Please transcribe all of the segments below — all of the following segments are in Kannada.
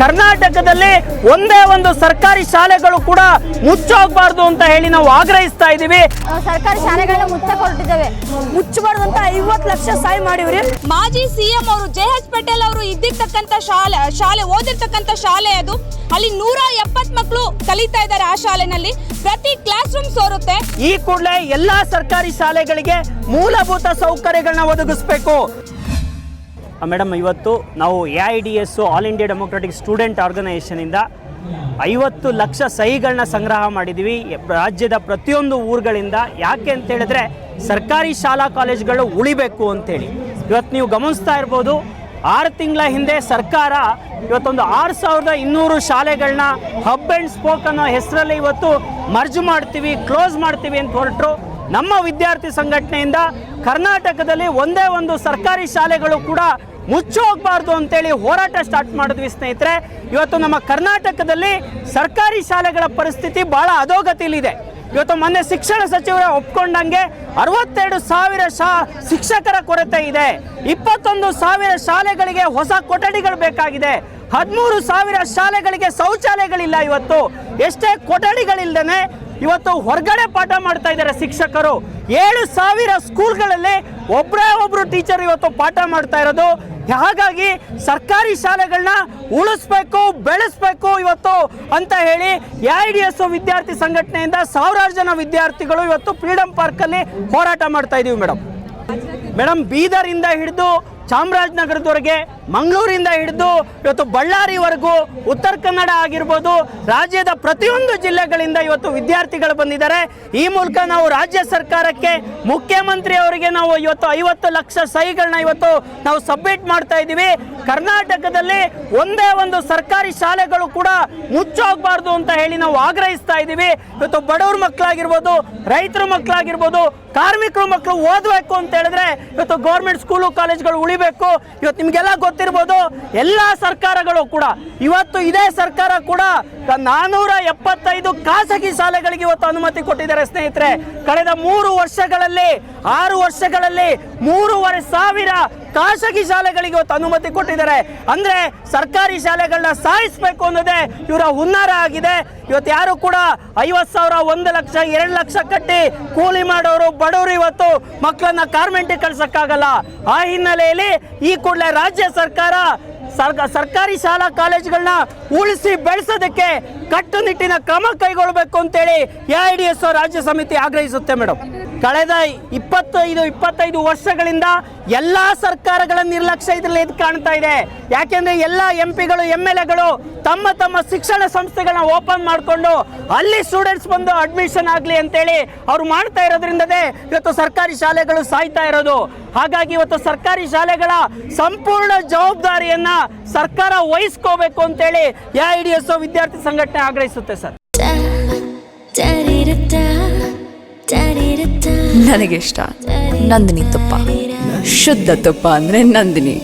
ಕರ್ನಾಟಕದಲ್ಲಿ ಒಂದೇ ಒಂದು ಸರ್ಕಾರಿ ಶಾಲೆಗಳು ಕೂಡ ಮುಚ್ಚೋಗ್ಬಾರ್ದು ಅಂತ ಹೇಳಿ ನಾವು ಆಗ್ರಹಿಸ್ತಾ ಇದ್ದೀವಿ. ಸರ್ಕಾರಿ ಶಾಲೆಗಳನ್ನ ಮುಚ್ಚಕ್ ಹೊರಟಿದ್ದೇವೆ ಮುಚ್ಚಬಾರ್ದು ಅಂತ ಐವತ್ತು ಲಕ್ಷ ಸಹಾಯ ಮಾಡಿವ್ರಿ. ಮಾಜಿ ಸಿಎಂ ಅವರು ಜೆ ಎಚ್ ಪಟೇಲ್ ಅವರು ಇದ್ದಿರ್ತಕ್ಕಂಥ ಶಾಲೆ ಶಾಲೆ ಓದಿರ್ತಕ್ಕಂಥ ಶಾಲೆ ಅದು. ಅಲ್ಲಿ ನೂರ ಎಪ್ಪತ್ ಮಕ್ಕಳು ಕಲಿತಾ ಇದ್ದಾರೆ ಆ ಶಾಲೆನಲ್ಲಿ. ಪ್ರತಿ ಕ್ಲಾಸ್ ರೂಮ್ ಸೋರುತ್ತೆ. ಈ ಕೂಡಲೇ ಎಲ್ಲಾ ಸರ್ಕಾರಿ ಶಾಲೆಗಳಿಗೆ ಮೂಲಭೂತ ಸೌಕರ್ಯಗಳನ್ನ ಒದಗಿಸಬೇಕು. ಮೇಡಮ್, ಇವತ್ತು ನಾವು A I D S all India democratic student ಆರ್ಗನೈಸೇಷನಿಂದ ಐವತ್ತು ಲಕ್ಷ ಸಹಿಗಳನ್ನ ಸಂಗ್ರಹ ಮಾಡಿದ್ದೀವಿ ರಾಜ್ಯದ ಪ್ರತಿಯೊಂದು ಊರುಗಳಿಂದ. ಯಾಕೆ ಅಂತ ಹೇಳಿದ್ರೆ, ಸರ್ಕಾರಿ ಶಾಲಾ ಕಾಲೇಜುಗಳು ಉಳಿಬೇಕು ಅಂತೇಳಿ. ಇವತ್ತು ನೀವು ಗಮನಿಸ್ತಾ ಇರ್ಬೋದು, ಆರು ತಿಂಗಳ ಹಿಂದೆ ಸರ್ಕಾರ ಇವತ್ತೊಂದು ಆರು ಸಾವಿರದ ಇನ್ನೂರು ಶಾಲೆಗಳನ್ನ ಹಬ್ ಆ್ಯಂಡ್ ಸ್ಪೋಕ್ ಅನ್ನೋ ಹೆಸರಲ್ಲಿ ಇವತ್ತು ಮರ್ಜ್ ಮಾಡ್ತೀವಿ ಕ್ಲೋಸ್ ಮಾಡ್ತೀವಿ ಅಂತ ಹೊರಟರು. ನಮ್ಮ ವಿದ್ಯಾರ್ಥಿ ಸಂಘಟನೆಯಿಂದ ಕರ್ನಾಟಕದಲ್ಲಿ ಒಂದೇ ಒಂದು ಸರ್ಕಾರಿ ಶಾಲೆಗಳು ಕೂಡ ಮುಚ್ಚೋಗ್ಬಾರ್ದು ಅಂತೇಳಿ ಹೋರಾಟ ಸ್ಟಾರ್ಟ್ ಮಾಡಿದ್ವಿ ಸ್ನೇಹಿತರೆ. ಇವತ್ತು ನಮ್ಮ ಕರ್ನಾಟಕದಲ್ಲಿ ಸರ್ಕಾರಿ ಶಾಲೆಗಳ ಪರಿಸ್ಥಿತಿ ಬಹಳ ಅಧೋಗತಿಯಲ್ಲಿದೆ. ಇವತ್ತು ಮೊನ್ನೆ ಶಿಕ್ಷಣ ಸಚಿವರ ಒಪ್ಕೊಂಡಂಗೆ ಅರವತ್ತೆರಡು ಸಾವಿರ ಶಾ ಶಿಕ್ಷಕರ ಕೊರತೆ ಇದೆ. ಇಪ್ಪತ್ತೊಂದು ಸಾವಿರ ಶಾಲೆಗಳಿಗೆ ಹೊಸ ಕೊಠಡಿಗಳು ಬೇಕಾಗಿದೆ. ಹದಿಮೂರು ಸಾವಿರ ಶಾಲೆಗಳಿಗೆ ಶೌಚಾಲಯಗಳಿಲ್ಲ ಇವತ್ತು. ಎಷ್ಟೇ ಕೊಠಡಿಗಳಿಲ್ದೇನೆ ಇವತ್ತು ಹೊರಗಡೆ ಪಾಠ ಮಾಡ್ತಾ ಇದ್ದಾರೆ ಶಿಕ್ಷಕರು. ಏಳು ಸಾವಿರ ಸ್ಕೂಲ್ಗಳಲ್ಲಿ ಒಬ್ಬರೇ ಒಬ್ರು ಟೀಚರ್ ಇವತ್ತು ಪಾಠ ಮಾಡ್ತಾ ಇರೋದು. ಹಾಗಾಗಿ ಸರ್ಕಾರಿ ಶಾಲೆಗಳನ್ನ ಉಳಿಸ್ಬೇಕು, ಬೆಳೆಸ್ಬೇಕು ಇವತ್ತು ಅಂತ ಹೇಳಿ ಎ ಐ ವಿದ್ಯಾರ್ಥಿ ಸಂಘಟನೆಯಿಂದ ಸಾವಿರಾರು ಜನ ವಿದ್ಯಾರ್ಥಿಗಳು ಇವತ್ತು ಫ್ರೀಡಂ ಪಾರ್ಕಲ್ಲಿ ಹೋರಾಟ ಮಾಡ್ತಾ ಇದೀವಿ ಮೇಡಮ್. ಮೇಡಮ್ ಬೀದರಿಂದ ಹಿಡಿದು ಚಾಮರಾಜನಗರದವರೆಗೆ ಮಂಗಳೂರಿಂದ ಹಿಡಿದು ಇವತ್ತು ಬಳ್ಳಾರಿವರೆಗೂ ಉತ್ತರ ಕನ್ನಡ ಆಗಿರ್ಬೋದು, ರಾಜ್ಯದ ಪ್ರತಿಯೊಂದು ಜಿಲ್ಲೆಗಳಿಂದ ಇವತ್ತು ವಿದ್ಯಾರ್ಥಿಗಳು ಬಂದಿದ್ದಾರೆ. ಈ ಮೂಲಕ ನಾವು ರಾಜ್ಯ ಸರ್ಕಾರಕ್ಕೆ, ಮುಖ್ಯಮಂತ್ರಿ ಅವರಿಗೆ ನಾವು ಇವತ್ತು ಐವತ್ತು ಲಕ್ಷ ಸಹಿಗಳನ್ನ ಇವತ್ತು ನಾವು ಸಬ್ಮಿಟ್ ಮಾಡ್ತಾ ಇದ್ದೀವಿ. ಕರ್ನಾಟಕದಲ್ಲಿ ಒಂದೇ ಒಂದು ಸರ್ಕಾರಿ ಶಾಲೆಗಳು ಕೂಡ ಮುಚ್ಚೋಗ್ಬಾರ್ದು ಅಂತ ಹೇಳಿ ನಾವು ಆಗ್ರಹಿಸ್ತಾ ಇದ್ದೀವಿ. ಇವತ್ತು ಬಡವ್ರ ಮಕ್ಕಳಾಗಿರ್ಬೋದು, ರೈತರ ಮಕ್ಕಳಾಗಿರ್ಬೋದು, ಕಾರ್ಮಿಕರ ಮಕ್ಕಳು ಓದಬೇಕು ಅಂತ ಹೇಳಿದ್ರೆ, ಇವತ್ತು ಗೌರ್ಮೆಂಟ್ ಸ್ಕೂಲು ಕಾಲೇಜ್ಗಳು ಉಳಿಬೇಕು ಇವತ್ತು ನಿಮಗೆಲ್ಲ ಗೊತ್ತಿರ್ಬೋದು, ಎಲ್ಲ ಸರ್ಕಾರಗಳು ಕೂಡ, ಇವತ್ತು ಇದೇ ಸರ್ಕಾರ ಕೂಡ ನಾನೂರ ಎಪ್ಪತ್ತೈದು ಖಾಸಗಿ ಶಾಲೆಗಳಿಗೆ ಇವತ್ತು ಅನುಮತಿ ಕೊಟ್ಟಿದ್ದಾರೆ ಸ್ನೇಹಿತರೆ. ಕಳೆದ ಮೂರು ವರ್ಷಗಳಲ್ಲಿ, ಆರು ವರ್ಷಗಳಲ್ಲಿ ಮೂರುವರೆ ಸಾವಿರ ಖಾಸಗಿ ಶಾಲೆಗಳಿಗೆ ಇವತ್ತು ಅನುಮತಿ ಕೊಟ್ಟಿದ್ದಾರೆ. ಅಂದ್ರೆ ಸರ್ಕಾರಿ ಶಾಲೆಗಳನ್ನ ಸಾಯಿಸಬೇಕು ಅನ್ನೋದೇ ಇವರ ಹುನ್ನಾರ ಆಗಿದೆ. ಇವತ್ತು ಯಾರು ಕೂಡ ಐವತ್ತು ಸಾವಿರ, ಒಂದು ಲಕ್ಷ, ಎರಡು ಲಕ್ಷ ಕಟ್ಟಿ ಕೂಲಿ ಮಾಡೋರು, ಬಡವರು ಇವತ್ತು ಮಕ್ಕಳನ್ನ ಕಾರ್ಮೆಂಟಿಗೆ ಕಳ್ಸಕ್ಕಾಗಲ್ಲ. ಆ ಹಿನ್ನೆಲೆಯಲ್ಲಿ ಈ ಕೂಡಲೇ ರಾಜ್ಯ ಸರ್ಕಾರ ಸರ್ಕ ಸರ್ಕಾರಿ ಶಾಲಾ ಕಾಲೇಜುಗಳನ್ನ ಉಳಿಸಿ ಬೆಳೆಸೋದಕ್ಕೆ ಕಟ್ಟುನಿಟ್ಟಿನ ಕ್ರಮ ಕೈಗೊಳ್ಳಬೇಕು ಅಂತೇಳಿ ಎ ಐ ಡಿ ಎಸ್ ರಾಜ್ಯ ಸಮಿತಿ ಆಗ್ರಹಿಸುತ್ತೆ ಮೇಡಮ್ ಕಳೆದ ಇಪ್ಪತ್ತೈದು ಇಪ್ಪತ್ತೈದು ವರ್ಷಗಳಿಂದ ಎಲ್ಲ ಸರ್ಕಾರಗಳ ನಿರ್ಲಕ್ಷ್ಯ ಇದರಲ್ಲಿ ಎದ್ದು ಕಾಣ್ತಾ ಇದೆ. ಯಾಕೆಂದ್ರೆ ಎಲ್ಲ ಎಂ ಪಿಗಳು ಎಂ ಎಲ್ ಎಗಳು ತಮ್ಮ ತಮ್ಮ ಶಿಕ್ಷಣ ಸಂಸ್ಥೆಗಳನ್ನ ಓಪನ್ ಮಾಡಿಕೊಂಡು ಅಲ್ಲಿ ಸ್ಟೂಡೆಂಟ್ಸ್ ಬಂದು ಅಡ್ಮಿಷನ್ ಆಗಲಿ ಅಂತೇಳಿ ಅವ್ರು ಮಾಡ್ತಾ ಇರೋದ್ರಿಂದಲೇ ಇವತ್ತು ಸರ್ಕಾರಿ ಶಾಲೆಗಳು ಸಾಯ್ತಾ ಇರೋದು. ಹಾಗಾಗಿ ಇವತ್ತು ಸರ್ಕಾರಿ ಶಾಲೆಗಳ ಸಂಪೂರ್ಣ ಜವಾಬ್ದಾರಿಯನ್ನ ಸರ್ಕಾರ ವಹಿಸ್ಕೋಬೇಕು ಅಂತೇಳಿ ಎ ಐ ಡಿ ಎಸ್ ವಿದ್ಯಾರ್ಥಿ ಸಂಘಟನೆ ಆಗ್ರಹಿಸುತ್ತೆ ಸರ್. ನನಗಿಷ್ಟ ನಂದಿನಿ ತುಪ್ಪ. ಶುದ್ಧ ತುಪ್ಪ ಅಂದ್ರೆ ನಂದಿನಿ.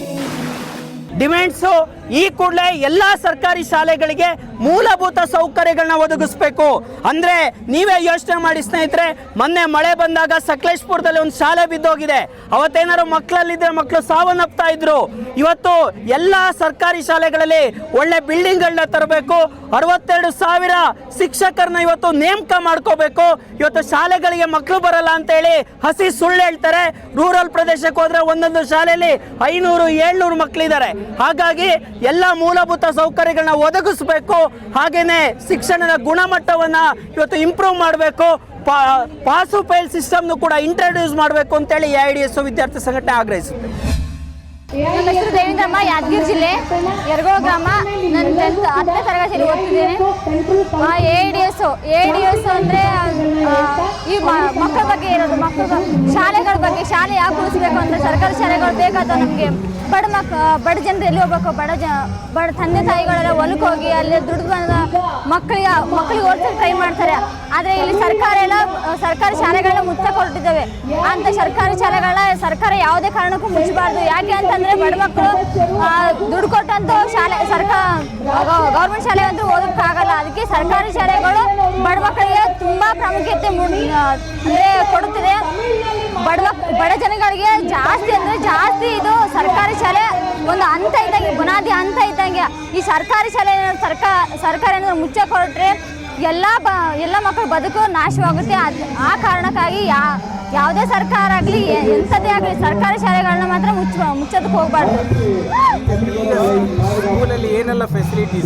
ಡಿಮ್ಯಾಂಡ್ಸು ಈ ಕೂಡಲೇ ಎಲ್ಲ ಸರ್ಕಾರಿ ಶಾಲೆಗಳಿಗೆ ಮೂಲಭೂತ ಸೌಕರ್ಯಗಳನ್ನ ಒದಗಿಸ್ಬೇಕು. ಅಂದ್ರೆ ನೀವೇ ಯೋಚನೆ ಮಾಡಿ ಸ್ನೇಹಿತರೆ, ಮೊನ್ನೆ ಮಳೆ ಬಂದಾಗ ಸಕಲೇಶ್ಪುರದಲ್ಲಿ ಒಂದು ಶಾಲೆ ಬಿದ್ದೋಗಿದೆ. ಅವತ್ತೇನಾದ್ರು ಮಕ್ಕಳಲ್ಲಿದ್ದರೆ ಮಕ್ಕಳು ಸಾವನ್ನಪ್ತಾ ಇದ್ರು. ಇವತ್ತು ಎಲ್ಲ ಸರ್ಕಾರಿ ಶಾಲೆಗಳಲ್ಲಿ ಒಳ್ಳೆ ಬಿಲ್ಡಿಂಗ್ಗಳನ್ನ ತರಬೇಕು. ಅರವತ್ತೆರಡು ಸಾವಿರ ಶಿಕ್ಷಕರನ್ನ ಇವತ್ತು ನೇಮಕ ಮಾಡ್ಕೋಬೇಕು. ಇವತ್ತು ಶಾಲೆಗಳಿಗೆ ಮಕ್ಕಳು ಬರಲ್ಲ ಅಂತ ಹೇಳಿ ಹಸಿ ಸುಳ್ಳು ಹೇಳ್ತಾರೆ. ರೂರಲ್ ಪ್ರದೇಶಕ್ಕೆ ಹೋದ್ರೆ ಒಂದೊಂದು ಶಾಲೆಯಲ್ಲಿ ಐನೂರು, ಏಳ್ನೂರು ಮಕ್ಕಳಿದ್ದಾರೆ ಹಾಗಾಗಿ ಎಲ್ಲ ಮೂಲಭೂತ ಸೌಕರ್ಯಗಳನ್ನ ಒದಗಿಸ್ಬೇಕು. ಹಾಗೇನೆ ಶಿಕ್ಷಣದ ಗುಣಮಟ್ಟವನ್ನ ಇವತ್ತು ಇಂಪ್ರೂವ್ ಮಾಡಬೇಕು. ಪಾಸು ಫೈಲ್ ಸಿಸ್ಟಮ್ನು ಕೂಡ ಇಂಟ್ರೊಡ್ಯೂಸ್ ಮಾಡಬೇಕು ಅಂತೇಳಿ ಎ ಐ ಡಿ ಎಸ್ ವಿದ್ಯಾರ್ಥಿ ಸಂಘಟನೆ ಆಗ್ರಹಿಸುತ್ತೆ. ನನ್ನ ಹೆಸರು ದೇವೇಂದ್ರಮ್ಮ ಯಾದಗಿರಿ ಜಿಲ್ಲೆ, ಯರಗೋಳ ಗ್ರಾಮ. ನಾನು ಟೆಂತ್ ಹತ್ತನೇ ತರಗತಿಯಲ್ಲಿ ಓದ್ತಿದ್ದೇನೆ. A D S A D S ಅಂದರೆ ಈ ಮಕ್ಕಳ ಬಗ್ಗೆ ಇರೋದು ಮಕ್ಕಳ ಶಾಲೆಗಳ ಬಗ್ಗೆ ಶಾಲೆ ಯಾಕೆ ಉಳಿಸ್ಬೇಕು ಅಂದರೆ ಸರ್ಕಾರಿ ಶಾಲೆಗಳು ಬೇಕಾದ ನಮಗೆ ಬಡ ಮಕ್ ಬಡ ಜನರು ಎಲ್ಲಿ ಹೋಗ್ಬೇಕು? ಬಡ ಜ, ಬಡ ತಂದೆ ತಾಯಿಗಳೆಲ್ಲ ಹೊಲಕ್ಕೆ ಹೋಗಿ ಅಲ್ಲಿ ದುಡ್ಡು ಬಂದ ಮಕ್ಕಳಿಗೆ ಮಕ್ಕಳಿಗೆ ಓದಿಸೋಕೆ ಟ್ರೈ ಮಾಡ್ತಾರೆ. ಆದರೆ ಇಲ್ಲಿ ಸರ್ಕಾರ ಸರ್ಕಾರಿ ಶಾಲೆಗಳನ್ನ ಮುಚ್ಚಕೊಟ್ಟಿದ್ದಾವೆ ಅಂತ ಸರ್ಕಾರಿ ಶಾಲೆಗಳನ್ನ ಸರ್ಕಾರ ಯಾವುದೇ ಕಾರಣಕ್ಕೂ ಮುಚ್ಚಬಾರ್ದು. ಯಾಕೆ ಅಂತಂದರೆ ಬಡ ಮಕ್ಕಳು ದುಡ್ಡು ಕೊಟ್ಟಂತ ಶಾಲೆ ಸರ್ಕಾರ ಗೌರ್ಮೆಂಟ್ ಶಾಲೆ ಅಂತೂ ಓದೋಕ್ಕಾಗಲ್ಲ. ಅದಕ್ಕೆ ಸರ್ಕಾರಿ ಶಾಲೆಗಳು ಬಡ ಮಕ್ಕಳಿಗೆ ತುಂಬಾ ಪ್ರಾಮುಖ್ಯತೆ ಆ, ಅಂದ್ರೆ ಕೊಡುತ್ತಿದೆ. ಬಡವ ಬಡ ಜನಗಳಿಗೆ ಜಾಸ್ತಿ ಅಂದ್ರೆ ಜಾಸ್ತಿ ಇದು ಸರ್ಕಾರಿ ಶಾಲೆ ಒಂದು ಹಂತ ಇದ್ದಂಗೆ ಬುನಾದಿ ಹಂತ ಇದ್ದಂಗೆ. ಈ ಸರ್ಕಾರಿ ಶಾಲೆ ಏನಾದ್ರು ಸರ್ಕಾರ ಸರ್ಕಾರ ಏನಾದ್ರು ಮುಚ್ಚ ಕೊಟ್ಟರೆ ಎಲ್ಲ ಬ ಎಲ್ಲ ಮಕ್ಕಳು ಬದುಕು ನಾಶವಾಗುತ್ತೆ. ಅದು ಆ ಕಾರಣಕ್ಕಾಗಿ ಯಾ ಯಾವುದೇ ಸರ್ಕಾರ ಆಗಲಿ ಎಂಥದ್ದೇ ಆಗಲಿ ಸರ್ಕಾರಿ ಶಾಲೆಗಳನ್ನ ಮಾತ್ರ ಮುಚ್ಚ ಮುಚ್ಚೋದಕ್ಕೆ ಹೋಗ್ಬಾರ್ದು. ಸ್ಕೂಲಲ್ಲಿ ಏನೆಲ್ಲ ಫೆಸಿಲಿಟಿ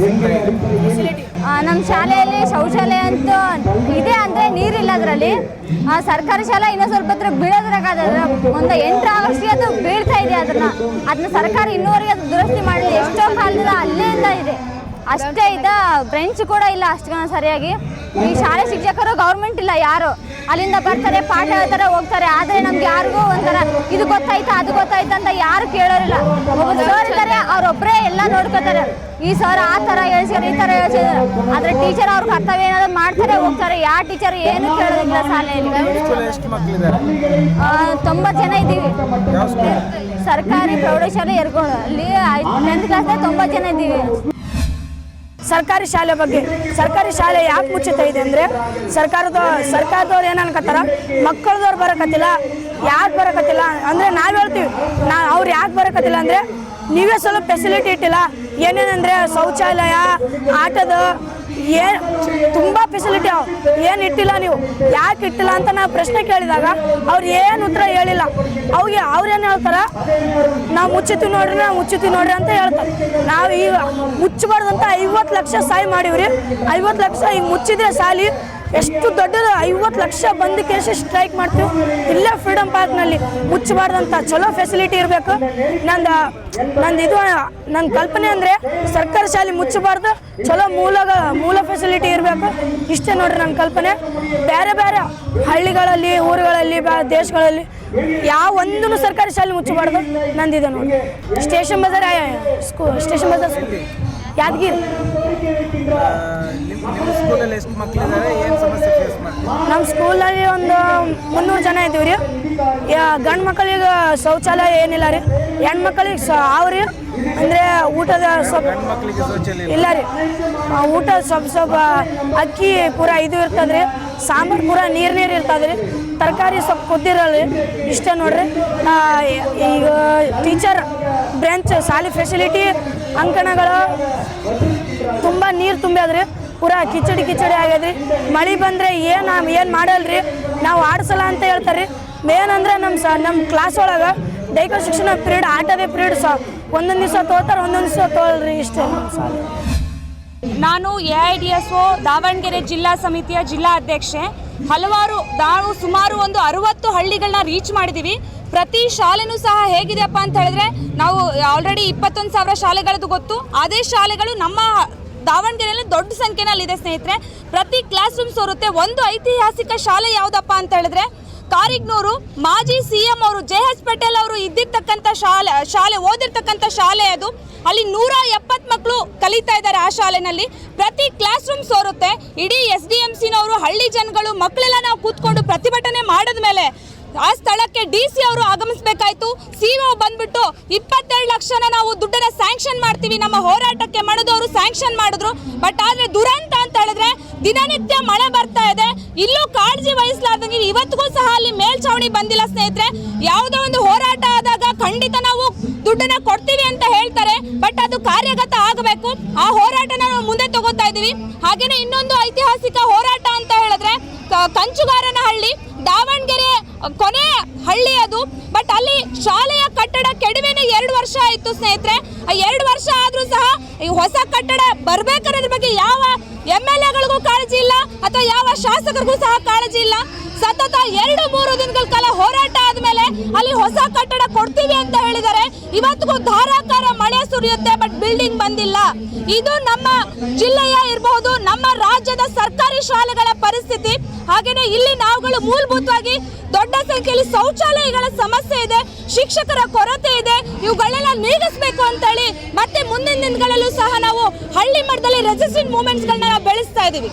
ನಮ್ಮ ಶಾಲೆಯಲ್ಲಿ ಶೌಚಾಲಯ ಅಂತೂ ಇದೆ ಅಂದರೆ ನೀರಿಲ್ಲ ಅದರಲ್ಲಿ. ಸರ್ಕಾರಿ ಶಾಲೆ ಇನ್ನೂ ಸ್ವಲ್ಪ ಹತ್ರ ಬೀಳೋದ್ರಾಗದ ಒಂದು ಎಂಟು ಆಗಸ್ಟಿಗೆ ಅದು ಬೀಳ್ತಾ ಇದೆ ಅದನ್ನ ಅದನ್ನ ಸರ್ಕಾರ ಇನ್ನೂವರೆಗೆ ಅದು ದುರಸ್ತಿ ಮಾಡಿದೆ ಎಷ್ಟೋ ಕಾಲದಿಂದ ಅಲ್ಲಿಂದ ಇದೆ. ಅಷ್ಟೇ ಇದ್ದ ಬ್ರೆಂಚ್ ಕೂಡ ಇಲ್ಲ ಅಷ್ಟು ಸರಿಯಾಗಿ. ಈ ಶಾಲೆ ಶಿಕ್ಷಕರು ಗೌರ್ಮೆಂಟ್ ಇಲ್ಲ ಯಾರು. ಅಲ್ಲಿಂದ ಬರ್ತಾರೆ ಪಾಠ ಹೇಳ್ತಾರೆ ಹೋಗ್ತಾರೆ. ಆದ್ರೆ ನಮ್ಗೆ ಯಾರಿಗೂ ಒಂಥರ ಇದು ಗೊತ್ತಾಯ್ತಾ ಅದು ಗೊತ್ತಾಯ್ತಾ ಅಂತ ಯಾರು ಕೇಳೋರಿಲ್ಲ. ಒಬ್ಬ ಸರ್ ಇದ್ದಾರೆ ಅವ್ರೊಬ್ಬರೇ ಎಲ್ಲ ನೋಡ್ಕೋತಾರೆ. ಈ ಸರ್ ಆ ತರ ಹೇಳ್ಸಿದ್ರೆ ಈ ತರ ಹೇಳ್ಸಿದ್ರು ಆದ್ರೆ ಟೀಚರ್ ಅವ್ರ ಕರ್ತವ್ಯ ಏನಾದ್ರು ಮಾಡ್ತಾರೆ ಹೋಗ್ತಾರೆ. ಯಾರ ಟೀಚರ್ ಏನು ಕೇಳೋದಿಲ್ಲ ಶಾಲೆಯಲ್ಲಿ. ತೊಂಬತ್ತು ಜನ ಇದ್ದೀವಿ. ಸರ್ಕಾರಿ ಪ್ರೌಢಶಾಲೆ ಎರ್ಗೋಳು ಅಲ್ಲಿ ಟೆಂತ್ ಕ್ಲಾಸ್ ತೊಂಬತ್ತು ಜನ ಇದ್ದೀವಿ. ಸರ್ಕಾರಿ ಶಾಲೆ ಬಗ್ಗೆ, ಸರ್ಕಾರಿ ಶಾಲೆ ಯಾಕೆ ಮುಚ್ಚುತ್ತಾ ಇದೆ ಅಂದರೆ ಸರ್ಕಾರದ, ಸರ್ಕಾರದವ್ರು ಏನು ಅನ್ಕೋತಾರ? ಮಕ್ಕಳದವ್ರು ಬರಕತ್ತಿಲ್ಲ ಯಾಕೆ ಬರಕತ್ತಿಲ್ಲ ಅಂದರೆ ನಾವು ಹೇಳ್ತೀವಿ, ನಾ ಅವ್ರು ಯಾಕೆ ಬರಕತ್ತಿಲ್ಲ ಅಂದರೆ ನೀವೇ ಸ್ವಲ್ಪ ಫೆಸಿಲಿಟಿ ಇಟ್ಟಿಲ್ಲ ಏನೇನಂದರೆ ಶೌಚಾಲಯ, ಆಟದ ಏನು ತುಂಬ ಫೆಸಿಲಿಟಿ ಅವ. ಏನು ಇಟ್ಟಿಲ್ಲ ನೀವು? ಯಾಕೆ ಇಟ್ಟಿಲ್ಲ ಅಂತ ನಾವು ಪ್ರಶ್ನೆ ಕೇಳಿದಾಗ ಅವ್ರು ಏನು ಉತ್ತರ ಹೇಳಿಲ್ಲ. ಅವ್ರಿಗೆ ಅವ್ರೇನು ಹೇಳ್ತಾರೆ? ನಾವು ಮುಚ್ಚುತ್ತೀವಿ ನೋಡ್ರಿ, ನಾವು ಮುಚ್ಚುತ್ತೀವಿ ನೋಡ್ರಿ ಅಂತ ಹೇಳ್ತಾರೆ. ನಾವು ಈಗ ಮುಚ್ಚಬಾರ್ದಂತ ಐವತ್ತು ಲಕ್ಷ ಸಾಯಿ ಮಾಡಿವ್ರಿ. ಐವತ್ತು ಲಕ್ಷ ಈಗ ಮುಚ್ಚಿದ್ರೆ ಸಾಲಿ ಎಷ್ಟು ದೊಡ್ಡದು? ಐವತ್ತು ಲಕ್ಷ ಬಂದು ಕೇಸಿ ಸ್ಟ್ರೈಕ್ ಮಾಡ್ತೀವಿ ಇಲ್ಲೇ ಫ್ರೀಡಮ್ ಪಾರ್ಕ್ನಲ್ಲಿ ಮುಚ್ಚಬಾರ್ದಂತ ಚಲೋ ಫೆಸಿಲಿಟಿ ಇರಬೇಕು. ನಂದು ನಂದು ಇದು ನನ್ನ ಕಲ್ಪನೆ ಅಂದರೆ ಸರ್ಕಾರಿ ಶಾಲೆ ಮುಚ್ಚಬಾರ್ದು. ಚಲೋ ಮೂಲ ಮೂಲ ಫೆಸಿಲಿಟಿ ಇರಬೇಕು. ಇಷ್ಟೇ ನೋಡ್ರಿ ನನ್ನ ಕಲ್ಪನೆ. ಬೇರೆ ಬೇರೆ ಹಳ್ಳಿಗಳಲ್ಲಿ, ಊರುಗಳಲ್ಲಿ ದೇಶಗಳಲ್ಲಿ ಯಾವ ಒಂದೂ ಸರ್ಕಾರಿ ಶಾಲೆ ಮುಚ್ಚಬಾರ್ದು. ನಂದಿದೆ ನೋಡಿ ಸ್ಟೇಷನ್ ಬಜಾರ್ ಸ್ಕೂ ಸ್ಟೇಷನ್ ಬಜಾರ್ ಸ್ಕೂಲ್ ಯಾದಗಿರಿ? ನಿಮ್ಮ ಸ್ಕೂಲಲ್ಲಿ ಒಂದು ಮುನ್ನೂರು ಜನ ಇದ್ದೀವಿ ರೀ. ಗಂಡು ಮಕ್ಕಳಿಗೆ ಶೌಚಾಲಯ ಏನಿಲ್ಲ ರೀ. ಹೆಣ್ಮಕ್ಳಿಗೆ ಸ ಅವ್ರಿ ಅಂದರೆ ಊಟದ ಸ್ವಲ್ಪ ಮಕ್ಕಳಿಗೆ ಇಲ್ಲ. ರೀ. ಊಟ ಸ್ವಲ್ಪ ಸ್ವಲ್ಪ ಅಕ್ಕಿ ಪೂರ ಇದು ಇರ್ತದೆ ರೀ. ಸಾಂಬಾರು ಪೂರ ನೀರು ನೀರು ಇರ್ತದೆ ರೀ. ತರಕಾರಿ ಸ್ವಲ್ಪ ಕುದ್ದಿರಲ್ಲ ರೀ. ಇಷ್ಟ ನೋಡ್ರಿ. ಈಗ ಟೀಚರ್ ಬ್ರಾಂಚ್ ಶಾಲೆ ಫೆಸಿಲಿಟಿ ಅಂಕಣಗಳು ತುಂಬ ನೀರು ತುಂಬ್ಯಾದ್ರಿ. ಪೂರಾ ಕಿಚಡಿ ಕಿಚಡಿ ಆಗ್ಯದ್ರಿ. ಮಳೆ ಬಂದರೆ ಏನು ಏನು ಮಾಡಲ್ರಿ? ನಾವು ಆಡಿಸಲ್ಲ ಅಂತ ಹೇಳ್ತಾರೆ ಮೇನ್ ಅಂದರೆ ನಮ್ಮ ಸ ನಮ್ಮ ಕ್ಲಾಸ್ ಒಳಗೆ ದೈಹಿಕ ಶಿಕ್ಷಣ ಪಿರಿಯಡ್ ಆಟದೇ ಪಿರಿಯಡ್ ಸ. ಒಂದೊಂದು ದಿವಸ ತೋತಾರೆ, ಒಂದೊಂದು ದಿವಸ ತೋಲ್ರಿ ಇಷ್ಟೇ. ನಾನು A I D S O, Davanagere ಜಿಲ್ಲಾ ಸಮಿತಿಯ ಜಿಲ್ಲಾ ಅಧ್ಯಕ್ಷೆ. ಹಲವಾರು, ನಾವು ಸುಮಾರು ಒಂದು ಅರವತ್ತು ಹಳ್ಳಿಗಳನ್ನ ರೀಚ್ ಮಾಡಿದ್ದೀವಿ ಪ್ರತಿ ಶಾಲೆನೂ ಸಹ ಹೇಗಿದೆಯಪ್ಪ ಅಂತ ಹೇಳಿದ್ರೆ, ನಾವು ಆಲ್ರೆಡಿ ಇಪ್ಪತ್ತೊಂದು ಸಾವಿರ ಶಾಲೆಗಳದ್ದು ಗೊತ್ತು. ಅದೇ ಶಾಲೆಗಳು ನಮ್ಮ ದಾವಣಗೆರೆಯಲ್ಲಿ ದೊಡ್ಡ ಸಂಖ್ಯೆನಲ್ಲಿದೆ ಸ್ನೇಹಿತರೆ. ಪ್ರತಿ ಕ್ಲಾಸ್ ರೂಮ್ ಸೋರುತ್ತೆ. ಒಂದು ಐತಿಹಾಸಿಕ ಶಾಲೆ ಯಾವುದಪ್ಪ ಅಂತ ಹೇಳಿದ್ರೆ, ಕಾರಿಗ್ನೂರು ಮಾಜಿ ಸಿ ಎಂ ಅವರು ಜೆ ಎಚ್ ಪಟೇಲ್ ಅವರು ಇದ್ದಿರ್ತಕ್ಕಂಥ ಶಾಲೆ ಶಾಲೆ, ಓದಿರ್ತಕ್ಕಂಥ ಶಾಲೆ ಅದು. ಅಲ್ಲಿ ನೂರ ಎಪ್ಪತ್ತು ಮಕ್ಕಳು ಕಲಿತಾ ಇದ್ದಾರೆ ಆ ಶಾಲೆನಲ್ಲಿ. ಪ್ರತಿ ಕ್ಲಾಸ್ ರೂಮ್ ಸೋರುತ್ತೆ. ಇಡೀ ಎಸ್ ಡಿ ಎಂ ಸಿನವರು ಹಳ್ಳಿ ಜನಗಳು, ಮಕ್ಕಳೆಲ್ಲ ನಾವು ಕೂತ್ಕೊಂಡು ಪ್ರತಿಭಟನೆ ಮಾಡಿದ ಮೇಲೆ ಆ ಸ್ಥಳಕ್ಕೆ ಡಿ ಸಿ ಅವರು ಆಗಮಿಸಬೇಕಾಯ್ತು. ಸಿ ಒ ಬಂದ್ಬಿಟ್ಟು ಇಪ್ಪತ್ತೆರಡು ಲಕ್ಷನ ನಾವು ದುಡ್ಡನ್ನ ಸ್ಯಾಂಕ್ಷನ್ ಮಾಡ್ತೀವಿ. ನಮ್ಮ ಹೋರಾಟಕ್ಕೆ ಮಣದವರು ಸ್ಯಾಂಕ್ಷನ್ ಮಾಡಿದ್ರು. ಬಟ್ ಆದ್ರೆ ದುರಂತ ಅಂತ ಹೇಳಿದ್ರೆ ದಿನನಿತ್ಯ ಮಳೆ ಬರ್ತಾ ಇದೆ. ಇಲ್ಲೂ ಕಾಳಜಿ ವಹಿಸಲಾರ್ದಂಗೆ ಇವತ್ತಿಗೂ ಸಹ ಅಲ್ಲಿ ಮೇಲ್ಛಾವಣಿ ಬಂದಿಲ್ಲ ಸ್ನೇಹಿತರೆ. ಯಾವುದೋ ಒಂದು ಹೋರಾಟ ಆದಾಗ ಖಂಡಿತ ನಾವು ದುಡ್ಡನ್ನ ಕೊಡ್ತೀವಿ ಅಂತ ಹೇಳ್ತಾರೆ. ಬಟ್ ಅದು ಕಾರ್ಯಗತ ಆಗಬೇಕು. ಆ ಹೋರಾಟನ ನಾವು ಮುಂದೆ ತಗೋತಾ ಇದೀವಿ ಹಾಗೇನೆ ಇನ್ನೊಂದು ಐತಿಹಾಸಿಕ ಹೋರಾಟ ಅಂತ ಹೇಳಿದ್ರೆ ಕ- ಕಂಚುಗಾರನ ಹಳ್ಳಿ ದಾವಣಗೆರೆ ಕೊನೆ ಹಳ್ಳಿ ಅದು ಬಟ್ ಅಲ್ಲಿ ಶಾಲೆಯ ಕಟ್ಟಡ ಕೆಡವೇನೆ ಎರಡು ವರ್ಷ ಆಯ್ತು ಸ್ನೇಹಿತರೆ. ಎರಡು ವರ್ಷ ಆದರೂ ಸಹ ಈ ಹೊಸ ಕಟ್ಟಡ ಬರ್ಬೇಕಾದ್ರೆ ಬಗ್ಗೆ ಯಾವ ಎಂ ಎಲ್ ಎಗಳಿಗೂ ಕಾಳಜಿ ಇಲ್ಲ, ಅಥವಾ ಯಾವ ಶಾಸಕರಿಗೂ ಸಹ ಕಾಳಜಿ ಇಲ್ಲ. ಸತತ ಎರಡು, ಮೂರು ದಿನಗಳ ಕಾಲ ಹೋರಾಟ ಅಲ್ಲಿ ಹೊಸ ಕಟ್ಟಡ ಕೊಡ್ತೀವಿ ಅಂತ ಹೇಳಿದರೆ ಇವತ್ತಿಗೂ ಧಾರಾಕಾರ ಮಳೆ ಸುರಿಯುತ್ತೆ ಬಟ್ ಬಿಲ್ಡಿಂಗ್ ಬಂದಿಲ್ಲ. ಇದು ನಮ್ಮ ಜಿಲ್ಲೆಯ ಇರಬಹುದು ನಮ್ಮ ರಾಜ್ಯದ ಸರ್ಕಾರಿ ಶಾಲೆಗಳ ಪರಿಸ್ಥಿತಿ. ಹಾಗೆಯೇ ಇಲ್ಲಿ ನಾವುಗಳು ಮೂಲಭೂತವಾಗಿ ದೊಡ್ಡ ಸಂಖ್ಯೆಯಲ್ಲಿ ಶೌಚಾಲಯಗಳ ಸಮಸ್ಯೆ ಇದೆ, ಶಿಕ್ಷಕರ ಕೊರತೆ ಇದೆ, ಇವುಗಳೆಲ್ಲ ನೀಗಿಸಬೇಕು ಅಂತೇಳಿ ಮತ್ತೆ ಮುಂದಿನ ದಿನಗಳಲ್ಲೂ ಸಹ ನಾವು ಹಳ್ಳಿ ಮಟ್ಟದಲ್ಲಿ ರೆಸಿಸ್ಟೆಂಟ್ ಮೂವ್ಮೆಂಟ್ಸ್ಗಳನ್ನ ನಾವು ಬೆಳೆಸ್ತಾ ಇದೀವಿ.